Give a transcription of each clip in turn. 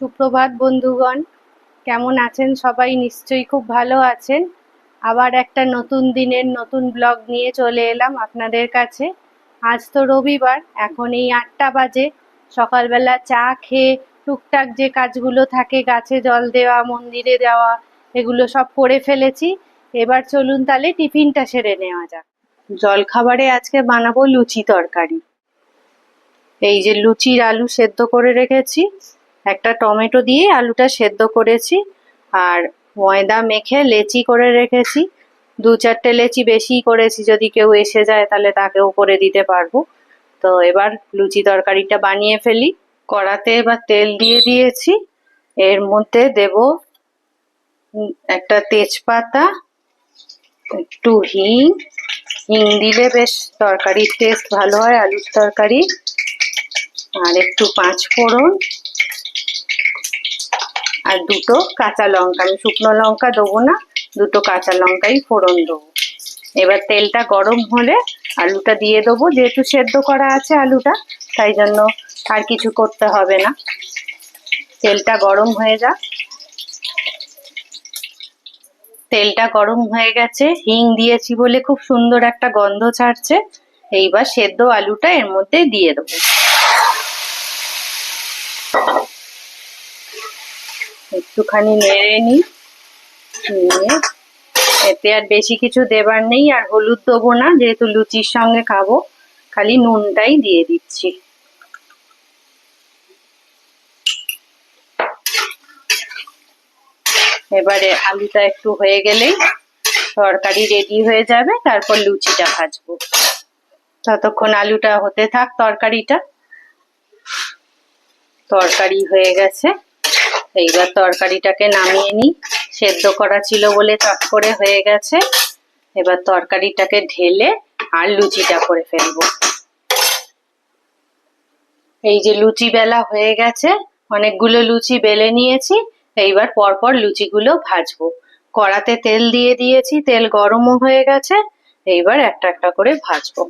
সুপ্রভাত বন্ধুগণ। কেমন আছেন সবাই? নিশ্চয়ই খুব ভালো আছেন। আবার একটা নতুন দিনের নতুন ব্লগ নিয়ে চলে এলাম আপনাদের কাছে। আজ তো রবিবার, এখন এই আটটা বাজে। সকালবেলা চা খেয়ে টুকটাক যে কাজগুলো থাকে, গাছে জল দেওয়া, মন্দিরে দেওয়া, এগুলো সব করে ফেলেছি। এবার চলুন তাহলে টিফিনটা সেরে নেওয়া যাক। জলখাবারে আজকে বানাবো লুচি তরকারি। এই যে লুচির আলু সেদ্ধ করে রেখেছি। একটা টমেটো দিয়ে আলুটা সেদ্ধ করেছি আর ময়দা মেখে লেচি করে রেখেছি। দু চারটে লেচি বেশি করেছি, যদি কেউ এসে যায় তাহলে তাকেও করে দিতে পারব। তো এবার লুচি তরকারিটা বানিয়ে ফেলি। কড়াতে এবার তেল দিয়ে দিয়েছি। এর মধ্যে দেব একটা তেজপাতা, একটু হিং। হিং দিলে বেশ তরকারির টেস্ট ভালো হয়, আলুর তরকারি। আর একটু পাঁচ ফোড়ন আর দুটো কাঁচা লঙ্কা, আমি শুকনো লঙ্কা দেবো না, দুটো কাঁচা লঙ্কাই ফোড়ন দেবো। এবার তেলটা গরম হলে আলুটা দিয়ে দেবো, যেহেতু সেদ্ধ করা আছে আলুটা, তাই জন্য আর কিছু করতে হবে না। তেলটা গরম হয়ে যাক। তেলটা গরম হয়ে গেছে, হিং দিয়েছি বলে খুব সুন্দর একটা গন্ধ ছাড়ছে। এইবার সেদ্ধ আলুটা এর মধ্যে দিয়ে দেবো। একটুখানি নেড়ে নিই নিয়ে এতে আর বেশি কিছু দেবার নেই, আর হলুদ দেবো না, যেহেতু লুচির সঙ্গে খাব, খালি নুনটাই দিয়ে দিচ্ছি। এবারে আলুটা একটু হয়ে গেলেই তরকারি রেডি হয়ে যাবে, তারপর লুচিটা ভাজবো। ততক্ষণ আলুটা হতে থাক তরকারিটা। তরকারি হয়ে গেছে। এইবার তরকারিটাকে নামিয়ে নিই। সেদ্ধ করা ছিল বলে চট করে হয়ে গেছে। এবার তরকারিটাকে ঢেলে আর লুচিটা করে ফেলব। এই যে লুচি বেলা হয়ে গেছে, অনেকগুলো লুচি বেলে নিয়েছি। এইবার পরপর লুচিগুলো ভাজবো। কড়াতে তেল দিয়ে দিয়েছি, তেল গরমও হয়ে গেছে। এইবার একটা একটা করে ভাজবো।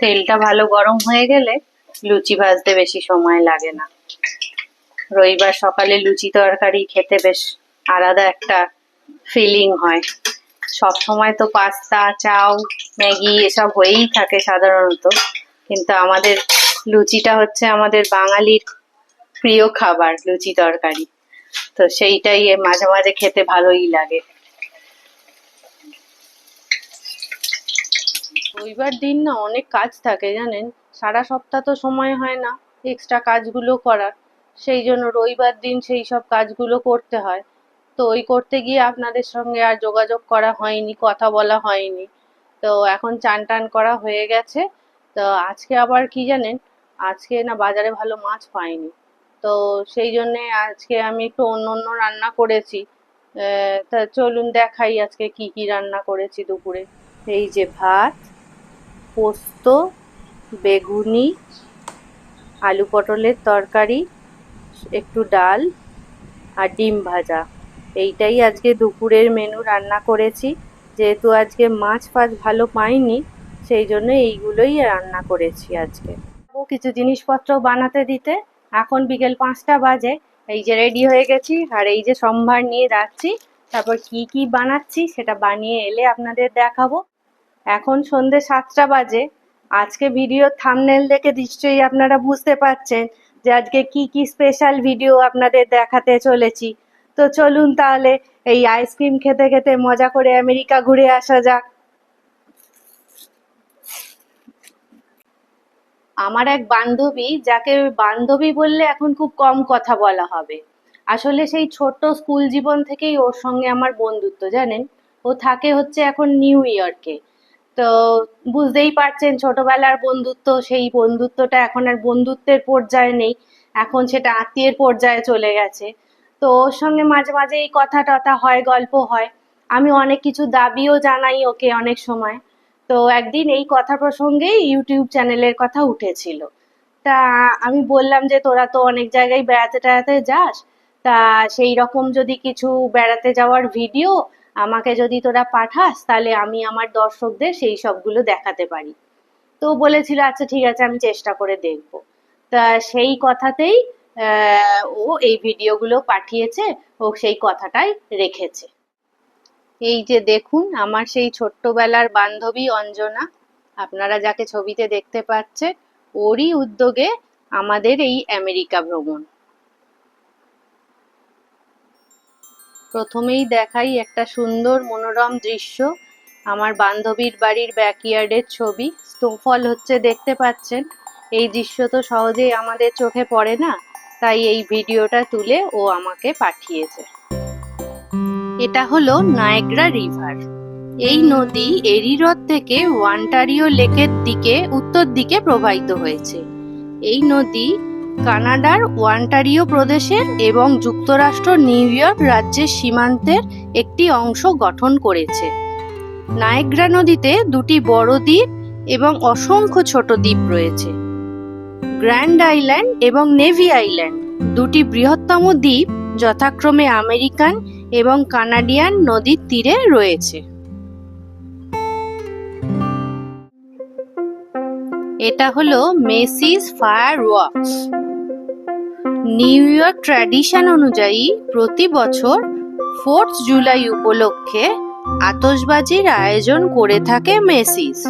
তেলটা ভালো গরম হয়ে গেলে লুচি ভাজতে বেশি সময় লাগে না। রবিবার সকালে লুচি তরকারি খেতে বেশ আলাদা একটা ফিলিং হয়। সব সময় তো পাস্তা, চাউ, ম্যাগি এসব হয়েই থাকে সাধারণত। কিন্তু আমাদের লুচিটা হচ্ছে আমাদের বাঙালির প্রিয় খাবার, লুচি তরকারি। তো সেইটাই মাঝে মাঝে খেতে ভালোই লাগে। রবিবার দিন না অনেক কাজ থাকে জানেন। সারা সপ্তাহ তো সময় হয় না এক্সট্রা কাজগুলো করার। সেই জন্য রবিবার দিন সেই সব কাজগুলো করতে হয়। তো ওই করতে গিয়ে আপনাদের সঙ্গে আর যোগাযোগ করা হয়নি, কথা বলা হয়নি। তো এখন চান টান করা হয়ে গেছে। তো আজকে আবার কি জানেন, আজকে না বাজারে ভালো মাছ পাইনি। তো সেই জন্যে আজকে আমি একটু অন্য অন্য রান্না করেছি। তা চলুন দেখাই আজকে কি কি রান্না করেছি দুপুরে। এই যে ভাত পোস্ত, বেগুনি, আলু পটলের তরকারি, একটু ডাল আর ডিম ভাজা। এইটাই আজকে দুপুরের মেনু রান্না করেছি। যেহেতু আজকে মাছ ফাছ ভালো পাইনি, সেই জন্য এইগুলোই রান্না করেছি আজকে। কিছু জিনিসপত্র বানাতে দিতে। এখন বিকেল পাঁচটা বাজে। এই যে রেডি হয়ে গেছি আর এই যে সম্ভার নিয়ে যাচ্ছি। তারপর কি কি বানাচ্ছি সেটা বানিয়ে এলে আপনাদের দেখাবো। এখন সন্ধে সাতটা বাজে। আজকে ভিডিও থামনেল দেখে নিশ্চয়ই আপনারা বুঝতে পারছেন যে আজকে কি কি স্পেশাল ভিডিও আপনাদের দেখাতে চলেছি। তো চলুন তাহলে এই আইসক্রিম খেতে খেতে মজা করে আমেরিকা ঘুরে আসা যাক। আমার এক বান্ধবী, যাকে বান্ধবী বললে এখন খুব কম কথা বলা হবে। আসলে সেই ছোট্ট স্কুল জীবন থেকেই ওর সঙ্গে আমার বন্ধুত্ব, জানেন? ও থাকে হচ্ছে এখন নিউ ইয়র্কে। তো বুঝতেই পারছেন, ছোটবেলার বন্ধুত্ব, সেই বন্ধুত্বটা এখন আর বন্ধুত্বের পর্যায়ে নেই। এখন সেটা আত্মীয়ের পর্যায়ে চলে গেছে। তো ওর সঙ্গে মাঝে মাঝে এই কথা টথা হয়, গল্প হয়। আমি অনেক কিছু দাবিও জানাই ওকে অনেক সময়। তো একদিন এই কথা প্রসঙ্গেই ইউটিউব চ্যানেলের কথা উঠেছিল। তা আমি বললাম যে, তোরা তো অনেক জায়গায় বেড়াতে টেড়াতে যাস। তা সেই রকম যদি কিছু বেড়াতে যাওয়ার ভিডিও আমাকে যদি তোরা পাঠাস, তাহলে আমি আমার দর্শকদের সেই সবগুলো দেখাতে পারি। তো বলেছিল আচ্ছা ঠিক আছে, আমি চেষ্টা করে দেখব। তা সেই কথাতেই ও এই ভিডিওগুলো পাঠিয়েছে, ও সেই কথাটাই রেখেছে। এই যে দেখুন, আমার সেই ছোট্টবেলার বান্ধবী অঞ্জনা, আপনারা যাকে ছবিতে দেখতে পাচ্ছে, ওরই উদ্যোগে আমাদের এই আমেরিকা ভ্রমণ। প্রথমেই দেখাই একটা সুন্দর মনোরম দৃশ্য, আমার বান্ধবীর বাড়ির ব্যাকইয়ার্ডের ছবি। স্নোফল হচ্ছে দেখতে পাচ্ছেন। এই দৃশ্য তো সহজেই আমাদের চোখে পড়ে না, তাই এই ভিডিওটা তুলে ও আমাকে পাঠিয়েছে। এটা হলো নায়গ্রা রিভার এই নদী এরি হ্রদ থেকে ওয়ান্টারিও লেকের দিকে, উত্তর দিকে প্রবাহিত হয়েছে। এই নদী কানাডার ওয়ান্টারিও প্রদেশের এবং যুক্তরাষ্ট্র নিউ ইয়র্ক রাজ্যের সীমান্তের একটি অংশ গঠন করেছে। নায়গ্রা নদীতে দুটি বড় দ্বীপ এবং অসংখ্য ছোট দ্বীপ রয়েছে। গ্র্যান্ড আইল্যান্ড এবং নেভি আইল্যান্ড দুটি বৃহত্তম দ্বীপ যথাক্রমে আমেরিকান এবং কানাডিয়ান নদীর তীরে রয়েছে। এটা হলো Macy's fireworks New York tradition অনুযায়ী প্রতি বছর ফোর্থ জুলাই উপলক্ষে আতসবাজির আয়োজন করে থাকে মেসিস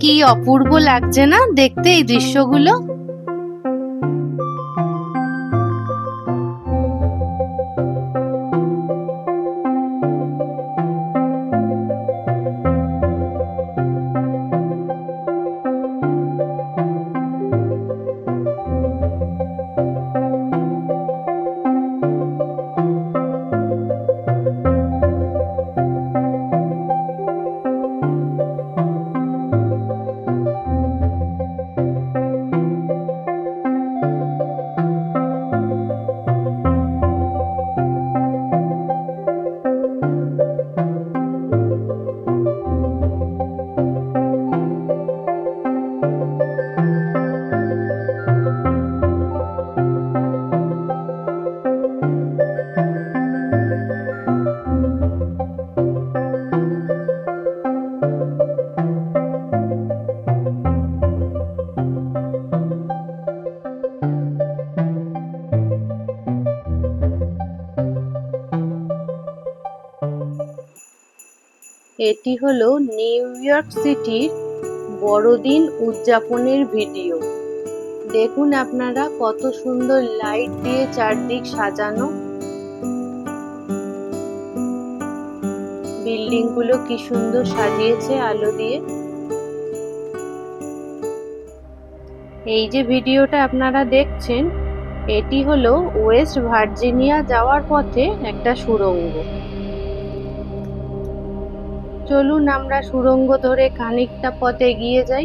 কি অপূর্ব লাগছে না দেখতে এই দৃশ্যগুলো? এটি হলো নিউ ইয়র্ক সিটির বড়দিন উদযাপনের ভিডিও। দেখুন আপনারা কত সুন্দর লাইট দিয়ে চারদিক সাজানো। বিল্ডিংগুলো কি সুন্দর সাজিয়েছে আলো দিয়ে। এই যে ভিডিওটা আপনারা দেখছেন, এটি হলো ওয়েস্ট ভার্জিনিয়া যাওয়ার পথে একটা সুড়ঙ্গ। চলুন আমরা সুড়ঙ্গ ধরে খানিকটা পথ এগিয়ে যাই।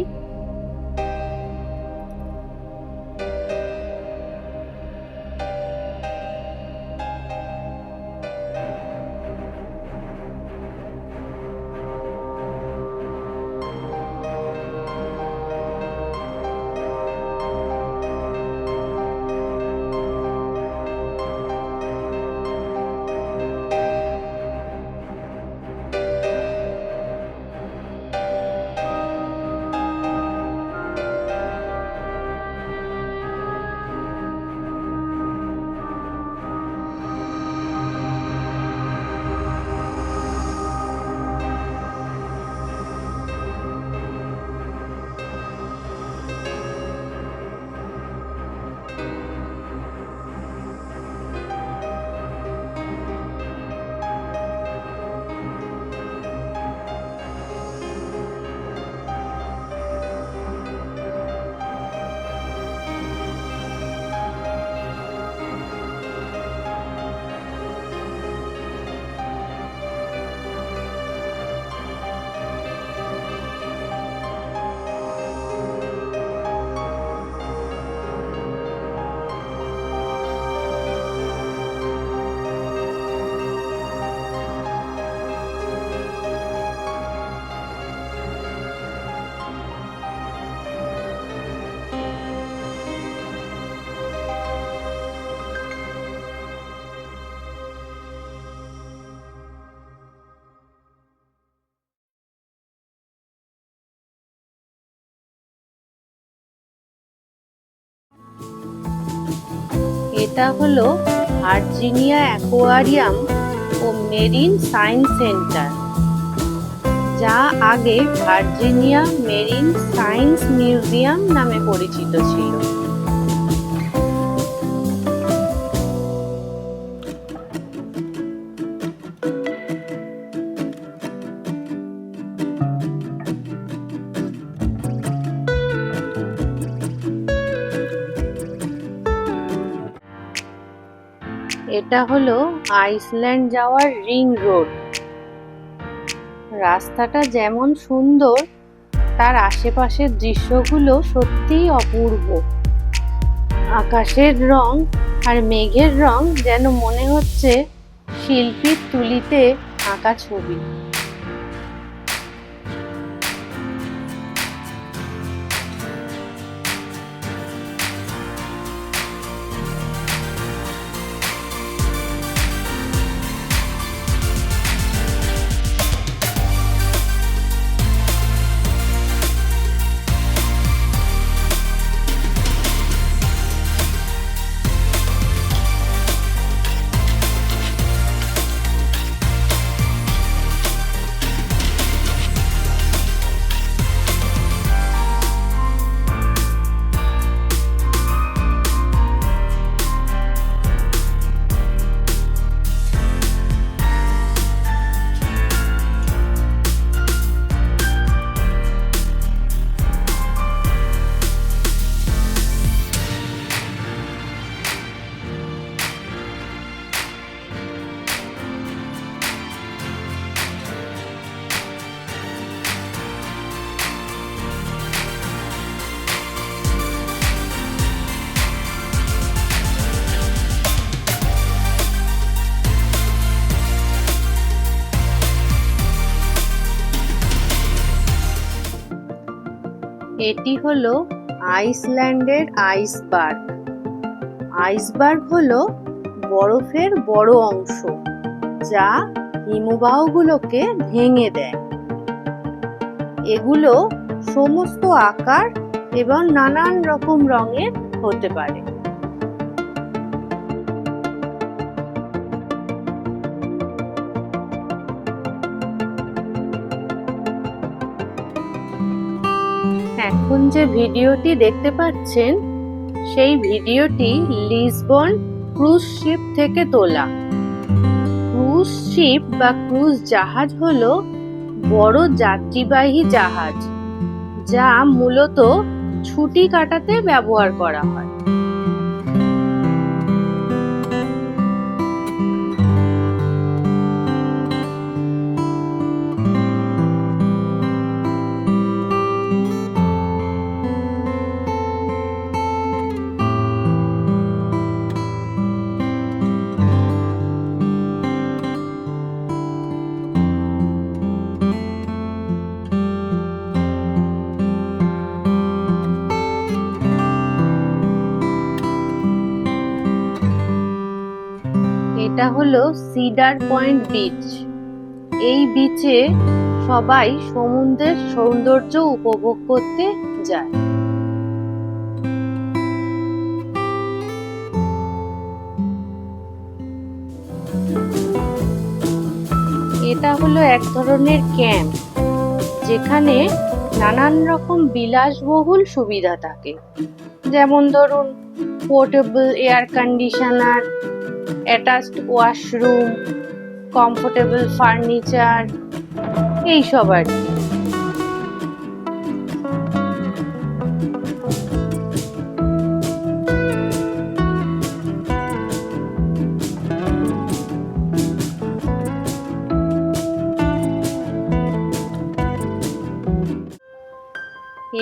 এটা হলো ভার্জিনিয়া অ্যাকোয়ারিয়াম ও মেরিন সায়েন্স সেন্টার, যা আগে ভার্জিনিয়া মেরিন সায়েন্স মিউজিয়াম নামে পরিচিত ছিল। এটা হলো আইসল্যান্ড যাওয়ার রিং রোড। রাস্তাটা যেমন সুন্দর, তার আশেপাশের দৃশ্যগুলো সত্যিই অপূর্ব। আকাশের রং আর মেঘের রং যেন মনে হচ্ছে শিল্পীর তুলিতে আঁকা ছবি। এটি হলো আইসল্যান্ডের আইসবার্গ আইসবার্গ হলো বরফের বড় অংশ, যা হিমবাহগুলোকে ভেঙে দেয়। এগুলো সমস্ত আকার এবং নানান রকম রঙের হতে পারে। এখন যে ভিডিওটি দেখতে পাচ্ছেন, সেই ভিডিওটি লিসবন ক্রুজ শিপ থেকে তোলা। ক্রুজ শিপ বা ক্রুজ জাহাজ হল বড় যাত্রীবাহী জাহাজ, যা মূলত ছুটি কাটাতে ব্যবহার করা হয়। এটা হলো সিডার পয়েন্ট বিচ এই বিচে সবাই সমুদ্রের সৌন্দর্য উপভোগ করতে যায়। এটা হলো এক ধরনের ক্যাম্প যেখানে নানান রকম বিলাসবহুল সুবিধা থাকে। যেমন ধরুন portable air conditioner attached washroom comfortable furniture এইসব আর কি।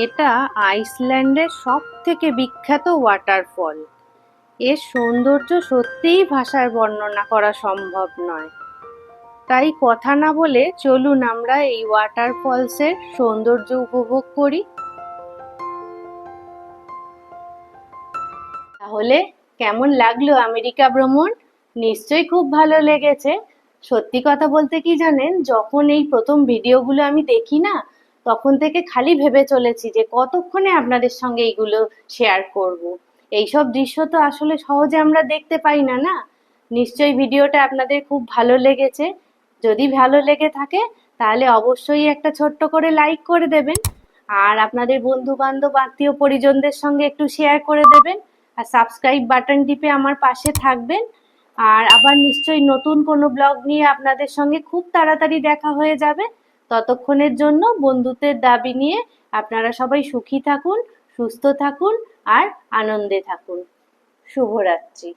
এটা আইসল্যান্ডের সব থেকে বিখ্যাত ওয়াটারফল এর সৌন্দর্য সত্যিই ভাষায় বর্ণনা করা সম্ভব নয়। তাই কথা না বলে চলুন আমরা এই ওয়াটার ওয়াটারফলসের সৌন্দর্য উপভোগ করি। তাহলে কেমন লাগল আমেরিকা ভ্রমণ? নিশ্চয়ই খুব ভালো লেগেছে। সত্যি কথা বলতে কি জানেন, যখন এই প্রথম ভিডিওগুলো আমি দেখি না, তখন থেকে খালি ভেবে চলেছি যে কতক্ষণে আপনাদের সঙ্গে এইগুলো শেয়ার করব। এইসব দৃশ্য তো আসলে সহজে আমরা দেখতে পাই না না? নিশ্চয়ই ভিডিওটা আপনাদের খুব ভালো লেগেছে। যদি ভালো লেগে থাকে, তাহলে অবশ্যই একটা ছোট্ট করে লাইক করে দেবেন। আর আপনাদের বন্ধু বান্ধব আত্মীয় পরিজনদের সঙ্গে একটু শেয়ার করে দেবেন। আর সাবস্ক্রাইব বাটন টিপে আমার পাশে থাকবেন। আর আবার নিশ্চয়ই নতুন কোনো ব্লগ নিয়ে আপনাদের সঙ্গে খুব তাড়াতাড়ি দেখা হয়ে যাবে। ততক্ষণের জন্য বন্ধুত্বের দাবি নিয়ে আপনারা সবাই সুখী থাকুন, সুস্থ থাকুন। আর আনন্দে থাকুন। শুভরাত্রি।